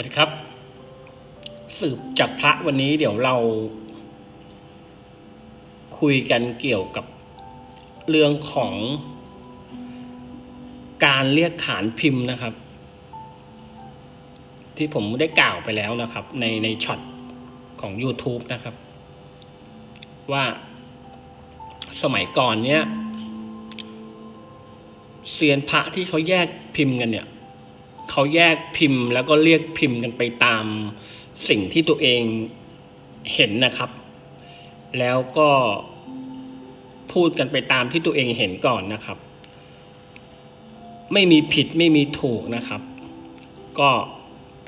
วัสดีครับ สืบจากพระวันนี้เดี๋ยวเรา คุยกันเกี่ยวกับเรื่องของการเรียกขานพิมพ์นะครับ ที่ผมได้กล่าวไปแล้วนะครับ ในในช็อตของ YouTube นะครับ ว่าสมัยก่อนเนี้ยเซียนพระที่เขาแยกพิมพ์กันเนี่ย เขาแยกพิมพ์แล้วก็เรียกพิมพ์กันไปตามสิ่งที่ตัวเองเห็นนะครับ แล้วก็พูดกันไปตามที่ตัวเองเห็นก่อนนะครับ ไม่มีผิดไม่มีถูกนะครับ ก็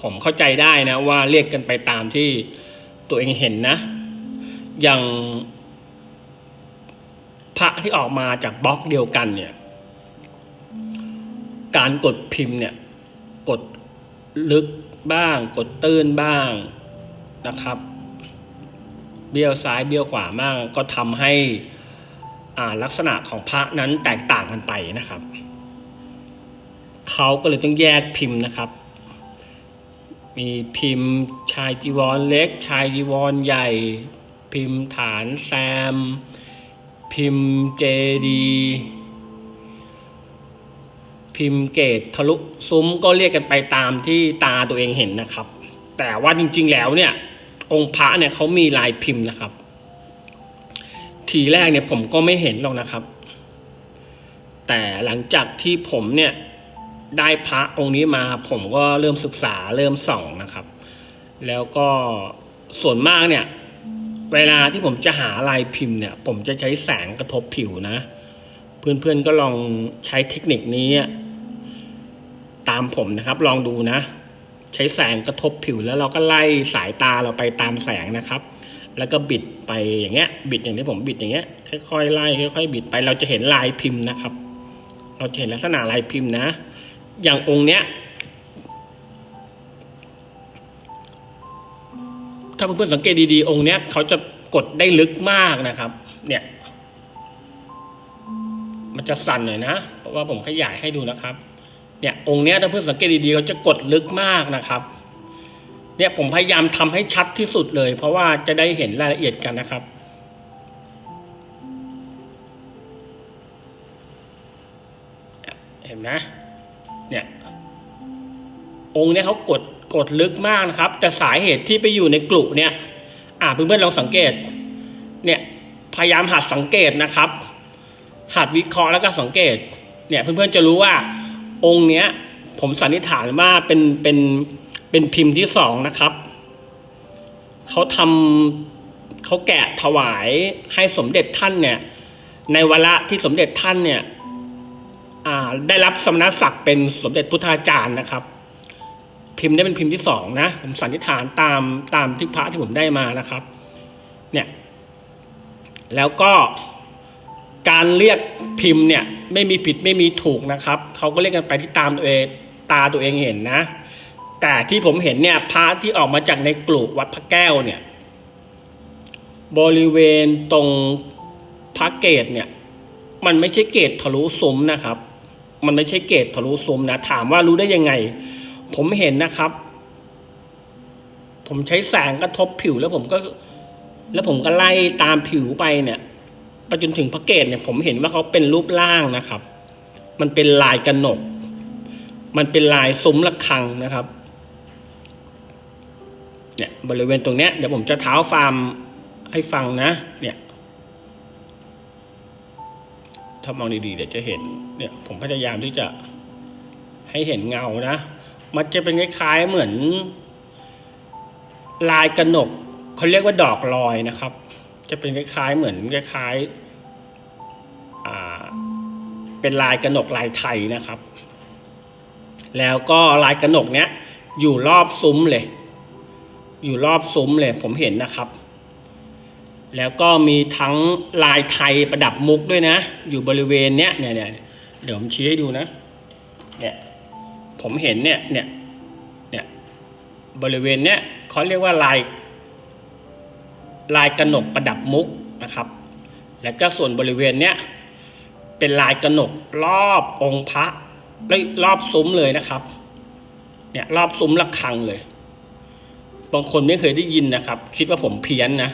ผมเข้าใจได้นะว่าเรียกกันไปตามที่ตัวเองเห็นนะ อย่างพระที่ออกมาจากบล็อกเดียวกันเนี่ย การกดพิมพ์เนี่ย ลึกบ้าง กดตื้นบ้างนะครับ เบี้ยวซ้ายเบี้ยวขวามากก็ทำให้อ่าลักษณะของพระนั้นแตกต่างกันไปนะครับเขาก็เลยต้องแยกพิมพ์นะครับ มีพิมพ์ชายจีวรเล็ก ชายจีวรใหญ่ พิมพ์ฐานแซม พิมพ์เจดี พิมพ์เกตทะลุซุ้มก็เรียกกันไปตามที่ตาตัวเองเห็นนะครับ แต่ว่าจริงๆแล้วเนี่ย องค์พระเนี่ยเขามีลายพิมพ์นะครับ ทีแรกเนี่ยผมก็ไม่เห็นหรอกนะครับ แต่หลังจากที่ผมเนี่ยได้พระองค์นี้มาผมก็เริ่มศึกษาเริ่มส่องนะครับ แล้วก็ส่วนมากเนี่ย เวลาที่ผมจะหาลายพิมพ์เนี่ย ผมจะใช้แสงกระทบผิวนะ เพื่อนๆก็ลองใช้เทคนิคนี้ ตามผมนะครับ ลองดูนะ ใช้แสงกระทบผิวแล้วเราก็ไล่สายตาเราไปตามแสงนะครับ แล้วก็บิดไปอย่างเงี้ย บิดอย่างที่ผมบิดอย่างเงี้ย ค่อยๆไล่ค่อยๆบิดไป เราจะเห็นลายพิมพ์นะครับ เราจะเห็นลักษณะลายพิมพ์นะ อย่างองค์เนี้ย ถ้าเพื่อนๆสังเกตดีๆองค์เนี้ยเขาจะกดได้ลึกมากนะครับ เนี่ย มันจะสั่นหน่อยนะ เพราะว่าผมขยายให้ดูนะครับ เนี่ยองค์เนี้ยถ้าเพื่อนสังเกตดีๆเขาจะกดลึกมากนะครับเนี่ยผมพยายามทำให้ชัดที่สุดเลย เพราะว่าจะได้เห็นรายละเอียดกันนะครับ เห็นไหมเนี่ยองค์เนี้ยเขากดกดลึกมากนะครับ แต่สาเหตุที่ไปอยู่ในกลุ่เนี่ย อ่าเพื่อนๆลองสังเกต เนี่ยพยายามหัดสังเกตนะครับ หัดวิเคราะห์แล้วก็สังเกต เนี่ยเพื่อนๆจะรู้ว่า องค์เนี้ย ผมสันนิษฐานว่าเป็นเป็นเป็นพิมพ์ที่สองนะครับเขาทำเขาแกะถวายให้สมเด็จท่านเนี่ย ในวาระที่สมเด็จท่านเนี่ยอ่าได้รับสมณศักดิ์เป็นสมเด็จพุทธาจารย์นะครับ พิมพ์ได้เป็นพิมพ์ที่สองนะ ผมสันนิษฐานตามตามที่พระที่ผมได้มานะครับ เนี่ย แล้วก็ การเรียกพิมพ์เนี่ยไม่มีผิดไม่มีถูกนะครับเขาก็เรียกกันไปที่ตามตัวเองตาตัวเองเห็นนะ แต่ที่ผมเห็นเนี่ยพระที่ออกมาจากในกลุ่วัดพระแก้วเนี่ย บริเวณตรงพระเกตเนี่ย มันไม่ใช่เกตทะลุซุ้มนะครับ มันไม่ใช่เกตทะลุซุ้มนะ ถามว่ารู้ได้ยังไง ผมเห็นนะครับ ผมใช้แสงกระทบผิวแล้วผมก็ แล้วผมก็ไล่ตามผิวไปเนี่ย ไปจนถึงพระเกตเนี่ยผมเห็นว่าเขาเป็นรูปร่างนะครับ มันเป็นลายกระหนก มันเป็นลายซุ้มระฆังนะครับเนี่ยบริเวณตรงเนี้ยเดี๋ยวผมจะเท้าฟาร์มให้ฟังนะเนี่ยถ้ามองดีๆเดี๋ยวจะเห็นเนี่ยผมพยายามที่จะให้เห็นเงานะ มันจะเป็นคล้ายๆเหมือน ลายกระหนกเขาเรียกว่าดอกลอยนะครับ จะเป็นคล้ายๆ เหมือนคล้ายๆเป็นลายกระหนกลายไทยนะครับ แล้วก็ลายกระหนกเนี้ยอยู่รอบซุ้มเลย อยู่รอบซุ้มเลยผมเห็นนะครับ แล้วก็มีทั้งลายไทยประดับมุกด้วยนะ อยู่บริเวณเนี้ยเนี่ยเนี่ยเดี๋ยวผมชี้ให้ดูนะ เนี่ยผมเห็นเนี่ยเนี่ยเนี่ยบริเวณเนี้ยเขาเรียกว่าลาย ลายกระหนกประดับมุกนะครับ แล้วก็ส่วนบริเวณเนี้ยเป็นลายกระหนกรอบองค์พระรอบซุ้มเลยนะครับเนี่ยรอบซุ้มระฆังเลย บางคนไม่เคยได้ยินนะครับ คิดว่าผมเพี้ยนนะ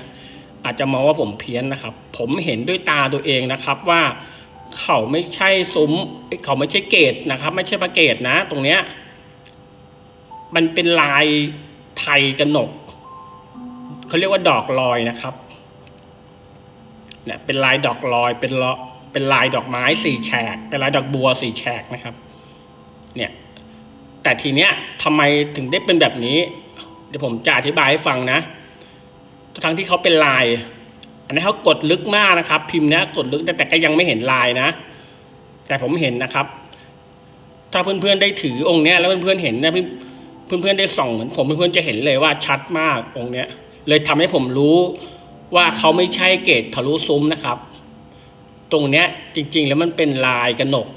อาจจะมองว่าผมเพี้ยนนะครับ ผมเห็นด้วยตาตัวเองนะครับว่าเขาไม่ใช่ซุ้มเขาไม่ใช่เกตนะครับ ไม่ใช่พระเกตนะ ตรงเนี้ยมันเป็นลายไทยกระหนก เขาเรียกว่าดอกลอยนะครับเนี่ยเป็นลายดอกลอยเป็นลอเป็นลายดอกไม้สี่แฉก เป็นลายดอกบัวสี่แฉกนะครับ เนี่ย แต่ทีเนี้ยทำไมถึงได้เป็นแบบนี้ เดี๋ยวผมจะอธิบายให้ฟังนะทั้งที่เขาเป็นลาย อันนี้เขากดลึกมากนะครับ พิมพ์เนี้ยกดลึกแต่แต่ก็ยังไม่เห็นลายนะ แต่ผมเห็นนะครับ ถ้าเพื่อนๆได้ถือองค์เนี้ยแล้วเพื่อนๆเห็นนะเพื่อนๆได้ส่องเหมือนผมเพื่อนๆจะเห็นเลยว่าชัดมากองค์เนี้ย เลยทำให้ผมรู้ว่าเขาไม่ใช่เกตทะลุซุ้มนะครับ ตรงเนี้ยจริงๆแล้วมันเป็นลายกระหนก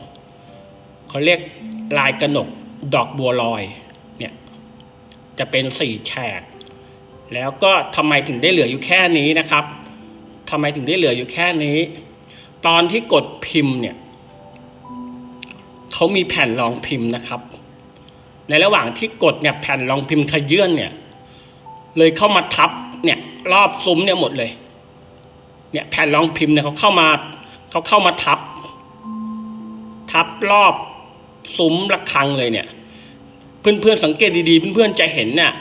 เขาเรียกลายกระหนกดอกบัวลอยเนี่ยจะเป็นสี่แฉก แล้วก็ทำไมถึงได้เหลืออยู่แค่นี้นะครับทำไมถึงได้เหลืออยู่แค่นี้ ตอนที่กดพิมพ์เนี่ยเขามีแผ่นรองพิมพ์นะครับ ในระหว่างที่กดเนี่ยแผ่นรองพิมพ์ขยื่นเนี่ย เลยเข้ามาทับเนี่ยรอบซุ้มเนี่ยหมดเลย เนี่ยแผ่นรองพิมพ์เนี่ยเขาเข้ามาเขาเข้ามาทับ ทับรอบซุ้มระฆังเลยเนี่ย เพื่อนๆสังเกตดีๆเพื่อนๆจะเห็นเนี่ย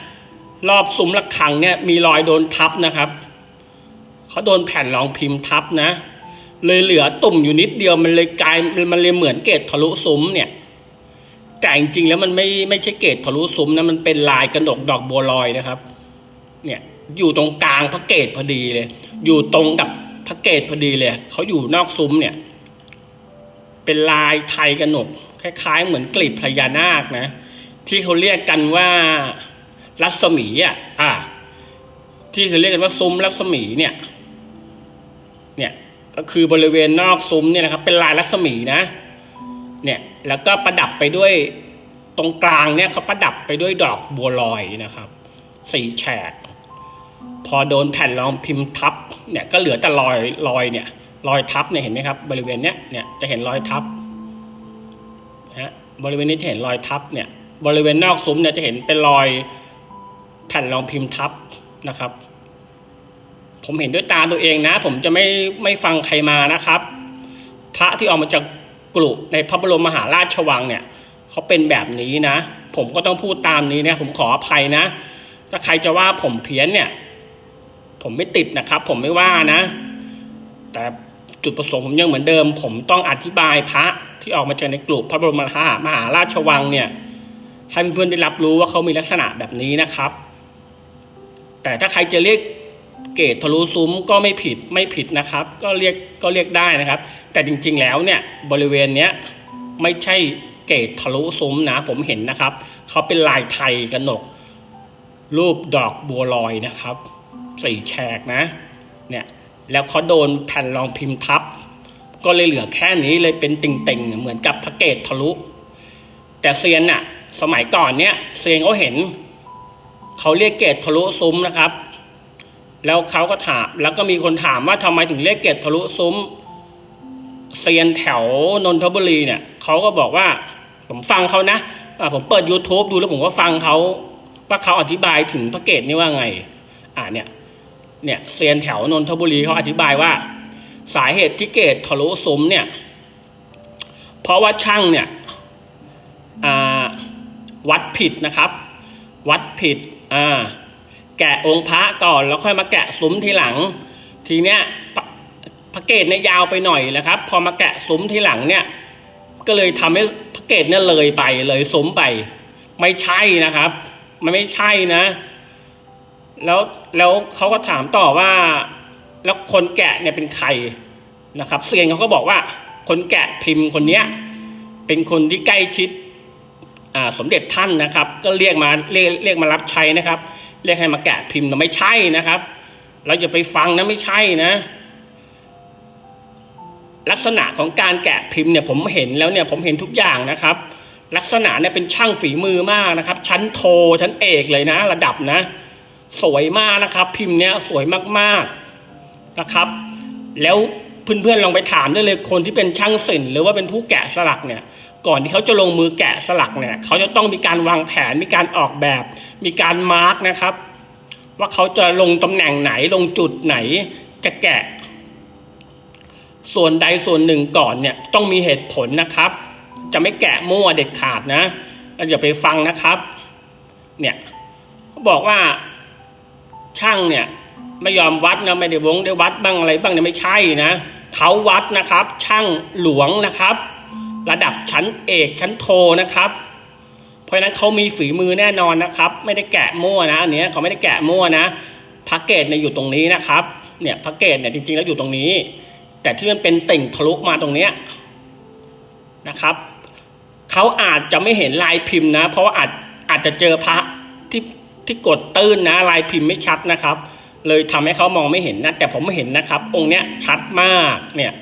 รอบซุ้มระฆังเนี่ยมีรอยโดนทับนะครับเขาโดนแผ่นรองพิมพ์ทับนะ เลยเหลือตุ่มอยู่นิดเดียวมันเลยกลายมันเลยเหมือนเกตทะลุซุ้มเนี่ยแต่จริงๆแล้วมันไม่ไม่ใช่เกตทะลุซุ้มนะมันเป็นลายกระหนกดอกบัวลอยนะครับ เนี่ยอยู่ตรงกลางพระเกตพอดีเลย อยู่ตรงกับพระเกตพอดีเลยเขาอยู่นอกซุ้มเนี่ย เป็นลายไทยกระหนกคล้ายๆ เหมือนกลีบพญานาคนะ ที่เขาเรียกกันว่ารัศมีอะ อ่า ที่เขาเรียกกันว่าซุ้มรัศมีเนี่ย เนี่ยก็คือบริเวณนอกซุ้มเนี่ยนะครับ เป็นลายรัศมีนะ เนี่ยแล้วก็ประดับไปด้วยตรงกลางเนี่ยเขาประดับไปด้วยดอกบัวลอยนะครับ สี่แฉก พอโดนแผ่นรองพิมพ์ทับเนี่ยก็เหลือแต่รอยรอยเนี่ย รอยทับเนี่ยเห็นไหมครับ บริเวณเนี้ยเนี่ยจะเห็นรอยทับนะฮะบริเวณนี้จะเห็นรอยทับเนี่ย บริเวณนอกซุ้มเนี่ยจะเห็นเป็นรอยแผ่นรองพิมพ์ทับนะครับ ผมเห็นด้วยตาตัวเองนะ ผมจะไม่ไม่ฟังใครมานะครับ พระที่ออกมาจากกลุ่ในพระบรมมหาราชวังเนี่ยเขาเป็นแบบนี้นะ ผมก็ต้องพูดตามนี้นะผมขออภัยนะ ถ้าใครจะว่าผมเพี้ยนเนี่ย ผมไม่ติดนะครับ ผมไม่ว่านะ แต่จุดประสงค์ผมยังเหมือนเดิม ผมต้องอธิบายพระที่ออกมาจากในกลุ่มพระบรมมหาราชวังเนี่ยให้เพื่อนๆได้รับรู้ว่าเขามีลักษณะแบบนี้นะครับ แต่ถ้าใครจะเรียกเกตทะลุซุ้มก็ไม่ผิดไม่ผิดนะครับ ก็เรียกก็เรียกได้นะครับ แต่จริง ๆ แล้วเนี่ยบริเวณเนี้ยไม่ใช่เกตทะลุซุ้มนะ ผมเห็นนะครับเขาเป็นลายไทยกระหนก รูปดอกบัวลอยนะครับ สี่แฉกนะเนี่ยแล้วเขาโดนแผ่นรองพิมพ์ทับ ก็เลยเหลือแค่นี้เลยเป็นติ่งๆ เหมือนกับพระเกตทะลุ แต่เซียนน่ะสมัยก่อนเนี่ยเซียนเขาเห็นเขาเรียกเกตทะลุซุ้มนะครับ แล้วเขาก็ถามแล้วก็มีคนถามว่าทำไมถึงเรียกเกตทะลุซุ้มเซียนแถวนนทบุรีเนี่ยเขาก็บอกว่าผมฟังเขานะผมเปิด YouTube ดูแล้วผมก็ฟังเขาว่าเขาอธิบายถึงพระเกตนี่ว่าไง อ่าเนี่ย เนี่ยเซียนแถวนนทบุรีเขาอธิบายว่า สาเหตุที่เกตทะลุซุ้มเนี่ย เพราะว่าช่างเนี่ยวัดผิดนะครับ วัดผิดอ่าแกะองค์พระก่อนแล้วค่อยมาแกะซุ้มทีหลัง ทีเนี้ยพระเกตเนี่ยยาวไปหน่อยนะครับ พอมาแกะซุ้มทีหลังเนี่ย ก็เลยทำให้พระเกตเนี่ยเลยไปเลยซุ้มไป ไม่ใช่นะครับ มันไม่ใช่นะ แล้วแล้วเขาก็ถามต่อว่า แล้วคนแกะเนี่ยเป็นใครนะครับเซียนเขาก็บอกว่า คนแกะพิมพ์คนเนี้ยเป็นคนที่ใกล้ชิดสมเด็จท่านนะครับ ก็เรียกมาเรียกเรียกมารับใช้นะครับ เรียกให้มาแกะพิมพ์แต่ไม่ใช่นะครับเราอย่าไปฟังนะไม่ใช่นะ ลักษณะของการแกะพิมพ์เนี่ยผมเห็นแล้วเนี่ยผมเห็นทุกอย่างนะครับ ลักษณะเนี่ยเป็นช่างฝีมือมากนะครับ ชั้นโทชั้นเอกเลยนะ ระดับนะ สวยมากนะครับ พิมพ์เนี้ยสวยมากๆนะครับ แล้วเพื่อนๆลองไปถามได้เลยคนที่เป็นช่างศิลป์หรือว่าเป็นผู้แกะสลักเนี่ย ก่อนที่เขาจะลงมือแกะสลักเนี่ย เขาจะต้องมีการวางแผนมีการออกแบบ มีการมาร์กนะครับ ว่าเขาจะลงตำแหน่งไหนลงจุดไหนจะแกะ ส่วนใดส่วนหนึ่งก่อนเนี่ยต้องมีเหตุผลนะครับ จะไม่แกะมั่วเด็ดขาดนะอย่าไปฟังนะครับ เนี่ยเขาบอกว่า ช่างเนี่ยไม่ยอมวัดนะไม่ได้วงได้วัดบ้างอะไรบ้างเนี่ยไม่ใช่นะเขาวัดนะครับ ช่างหลวงนะครับ ระดับชั้นเอกชั้นโทนะครับ เพราะฉะนั้นเขามีฝีมือแน่นอนนะครับ ไม่ได้แกะมั่วนะอันนี้เขาไม่ได้แกะมั่วนะพระเกตเนี่ยอยู่ตรงนี้นะครับเนี่ยพระเกตเนี่ยจริงๆแล้วอยู่ตรงนี้ แต่ที่มันเป็นติ่งทะลุมาตรงเนี้ยนะครับเขาอาจจะไม่เห็นลายพิมพ์นะ เพราะว่าอาจอาจจะเจอพระที่ ที่กดตื้นนะลายพิมพ์ไม่ชัดนะครับ เลยทำให้เขามองไม่เห็นนะแต่ผมไม่เห็นนะครับ องค์เนี้ยชัดมากเนี่ย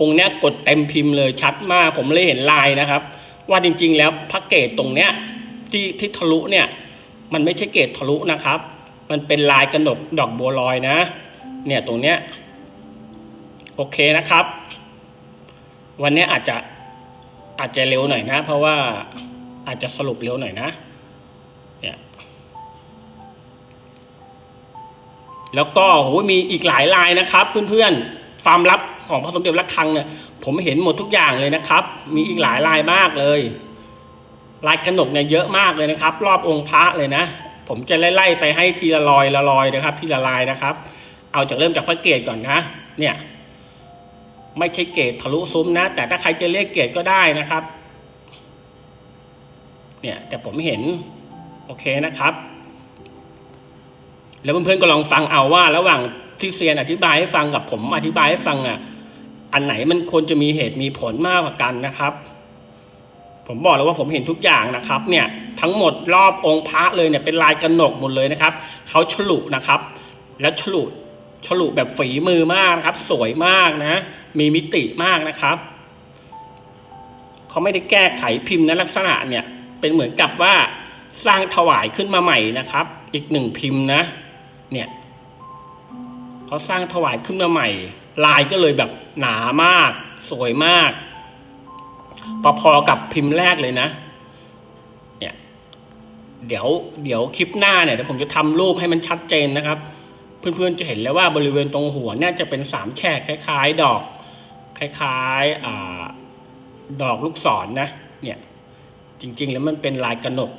องค์เนี้ยกดเต็มพิมพ์เลยชัดมาก ผมเลยเห็นลายนะครับ ว่าจริง ๆ แล้วพระเกตตรงเนี้ยที่ที่ทะลุเนี่ยมันไม่ใช่เกตทะลุนะครับ มันเป็นลายกระหนกดอกบัวลอยนะ เนี่ยตรงเนี้ยโอเคนะครับ วันนี้อาจจะอาจจะเร็วหน่อยนะ เพราะว่าอาจจะสรุปเร็วหน่อยนะเนี่ย แล้วก็โหมีอีกหลายลายนะครับ เพื่อนๆความลับของพระสมเด็จระฆังเนี่ยผมเห็นหมดทุกอย่างเลยนะครับ มีอีกหลายลายมากเลย ลายขนกเนี่ยเยอะมากเลยนะครับ รอบองค์พระเลยนะ ผมจะไล่ๆไปให้ทีละลอยละลอยนะครับ ทีละลายนะครับ เอาจากเริ่มจากพระเกตก่อนนะ เนี่ย ไม่ใช่เกตทะลุซุ้มนะ แต่ถ้าใครจะเรียกเกตก็ได้นะครับ เนี่ยแต่ผมเห็น โอเคนะครับ แล้วเพื่อนๆก็ลองฟังเอาว่า ระหว่างที่เซียนอธิบายให้ฟังกับผมอธิบายให้ฟังอะอันไหนมันควรจะมีเหตุมีผลมากกว่ากันนะครับ ผมบอกแล้วว่าผมเห็นทุกอย่างนะครับ เนี่ยทั้งหมดรอบองค์พระเลยเนี่ยเป็นลายกระหนกหมดเลยนะครับเขาฉลุนะครับ แล้วฉลุฉลุแบบฝีมือมากนะครับ สวยมากนะ มีมิติมากนะครับเขาไม่ได้แก้ไขพิมพ์นะลักษณะเนี่ยเป็นเหมือนกับว่าสร้างถวายขึ้นมาใหม่นะครับ อีกหนึ่งพิมพ์นะ เนี่ยเขาสร้างถวายขึ้นมาใหม่ ลายก็เลยแบบหนามาก สวยมากพอๆกับพิมพ์แรกเลยนะ เนี่ย เดี๋ยวเดี๋ยวคลิปหน้าเนี่ยเดี๋ยวผมจะทำรูปให้มันชัดเจนนะครับ เพื่อนๆจะเห็นแล้วว่าบริเวณตรงหัวเนี่ยจะเป็นสามแฉกคล้าย ๆ ดอก คล้ายๆอดอกลูกศรนนะ เนี่ย จริง ๆ แล้วมันเป็นลายกระหนก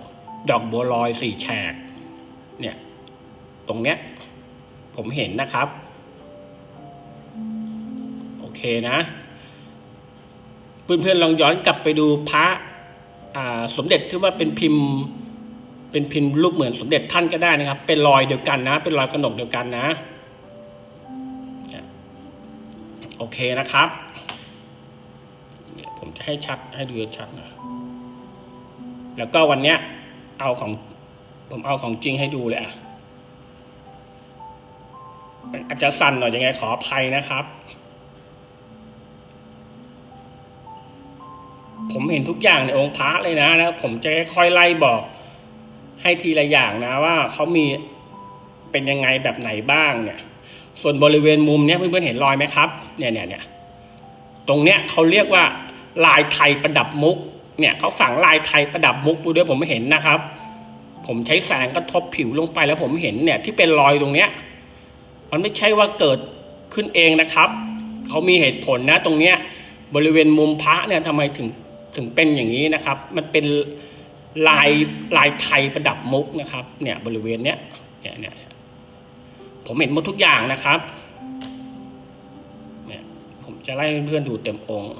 ดอกบัวลอยสี่แฉก เนี่ย ตรงเนี้ย ผมเห็นนะครับ โอเคนะ เพื่อนๆลองย้อนกลับไปดูพระสมเด็จที่ว่าเป็นพิมพ์ เป็นพิมพ์รูปเหมือนสมเด็จท่านก็ได้นะครับ เป็นรอยเดียวกันนะ เป็นรอยกระหนกเดียวกันนะ โอเคนะครับผมจะให้ชัดให้ดูชัดนะแล้วก็วันเนี้ยเอาของผมเอาของจริงให้ดูเลยอะ อาจจะสั่นหน่อยยังไงขออภัยนะครับ ผมเห็นทุกอย่างในองค์พระเลยนะแล้วผมจะค่อยๆไล่บอก ให้ทีละอย่างนะว่าเขามีเป็นยังไงแบบไหนบ้างเนี่ย ส่วนบริเวณมุมเนี้ยเพื่อนๆเห็นรอยไหมครับ เนี่ยเนี่ยเนี่ยตรงเนี้ยเขาเรียกว่าลายไทยประดับมุก เนี่ยเขาฝังลายไทยประดับมุกปูด้วยผมเห็นนะครับ ผมใช้แสงกระทบผิวลงไปแล้วผมเห็นเนี่ยที่เป็นรอยตรงเนี้ย มันไม่ใช่ว่าเกิดขึ้นเองนะครับเขามีเหตุผลนะตรงเนี้ยบริเวณมุมพระเนี่ยทำไมถึงถึงเป็นอย่างนี้นะครับ มันเป็นลายลายไทยประดับมุกนะครับ เนี่ยบริเวณเนี้ยเนี่ยเนี่ยผมเห็นหมดทุกอย่างนะครับเนี่ยผมจะไล่เพื่อนๆดูเต็มองค์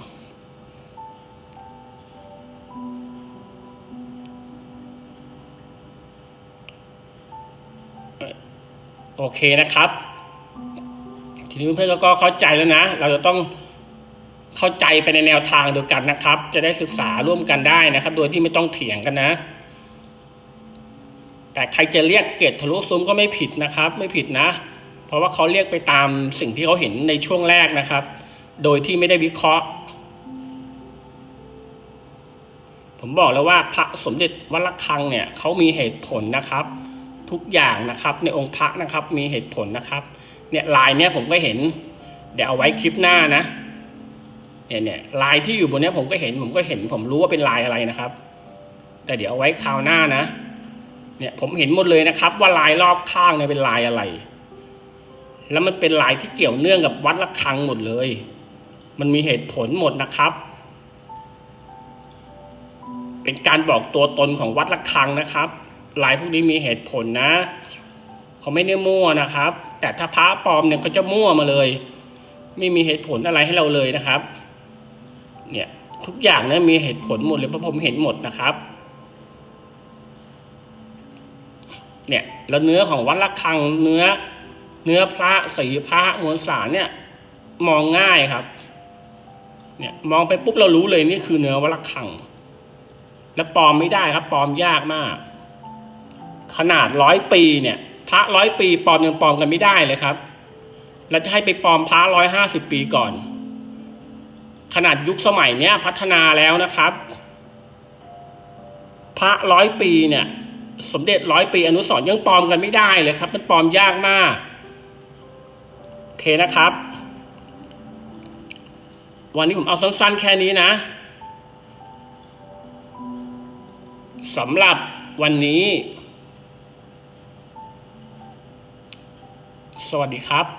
โอเคนะครับ ทีนี้เพื่อนก็เข้าใจแล้วนะ เราจะต้องเข้าใจไปในแนวทางเดียวกันนะครับ จะได้ศึกษาร่วมกันได้นะครับ โดยที่ไม่ต้องเถียงกันนะ แต่ใครจะเรียกเกตทะลุซุ้มก็ไม่ผิดนะครับ ไม่ผิดนะ เพราะว่าเขาเรียกไปตามสิ่งที่เขาเห็นในช่วงแรกนะครับ โดยที่ไม่ได้วิเคราะห์ ผมบอกแล้วว่าพระสมเด็จวัดระฆังเนี่ยเขามีเหตุผลนะครับ ทุกอย่างนะครับในองค์พระนะครับมีเหตุผลนะครับ เนี่ยลายเนี่ยผมก็เห็น เดี๋ยวเอาไว้คลิปหน้านะเนี่ยเนี่ยลายที่อยู่บนเนี้ยผมก็เห็น ผมก็เห็น ผมรู้ว่าเป็นลายอะไรนะครับ แต่เดี๋ยวเอาไว้คราวหน้านะ เนี่ยผมเห็นหมดเลยนะครับ ว่าลายรอบข้างเนี่ยเป็นลายอะไร แล้วมันเป็นลายที่เกี่ยวเนื่องกับวัดระฆังหมดเลย มันมีเหตุผลหมดนะครับ เป็นการบอกตัวตนของวัดระฆังนะครับ ลายพวกนี้มีเหตุผลนะ เขาไม่ได้มั่วนะครับ แต่ถ้าพระปลอมเนี่ยเขาจะมั่วมาเลย ไม่มีเหตุผลอะไรให้เราเลยนะครับ เนี่ยทุกอย่างเนี่ยมีเหตุผลหมดเลยเพราะผมเห็นหมดนะครับ เนี่ยแล้วเนื้อของวัดระฆังเนื้อ เนื้อพระสีพระมวลสารเนี่ย มองง่ายครับ เนี่ยมองไปปุ๊บเรารู้เลยนี่คือเนื้อวัดระฆัง และปลอมไม่ได้ครับปลอมยากมาก ขนาดร้อยปีเนี่ย พระร้อยปีปลอมยังปลอมกันไม่ได้เลยครับ แล้วจะให้ไปปลอมพระร้อยห้าสิบปีก่อน ขนาดยุคสมัยเนี้ยพัฒนาแล้วนะครับ พระร้อยปีเนี่ย สมเด็จร้อยปีอนุสร์ยังปลอมกันไม่ได้เลยครับ มันปลอมยากมากโอเคนะครับ วันนี้ผมเอาสั้นๆแค่นี้นะสำหรับวันนี้ สวัสดีครับ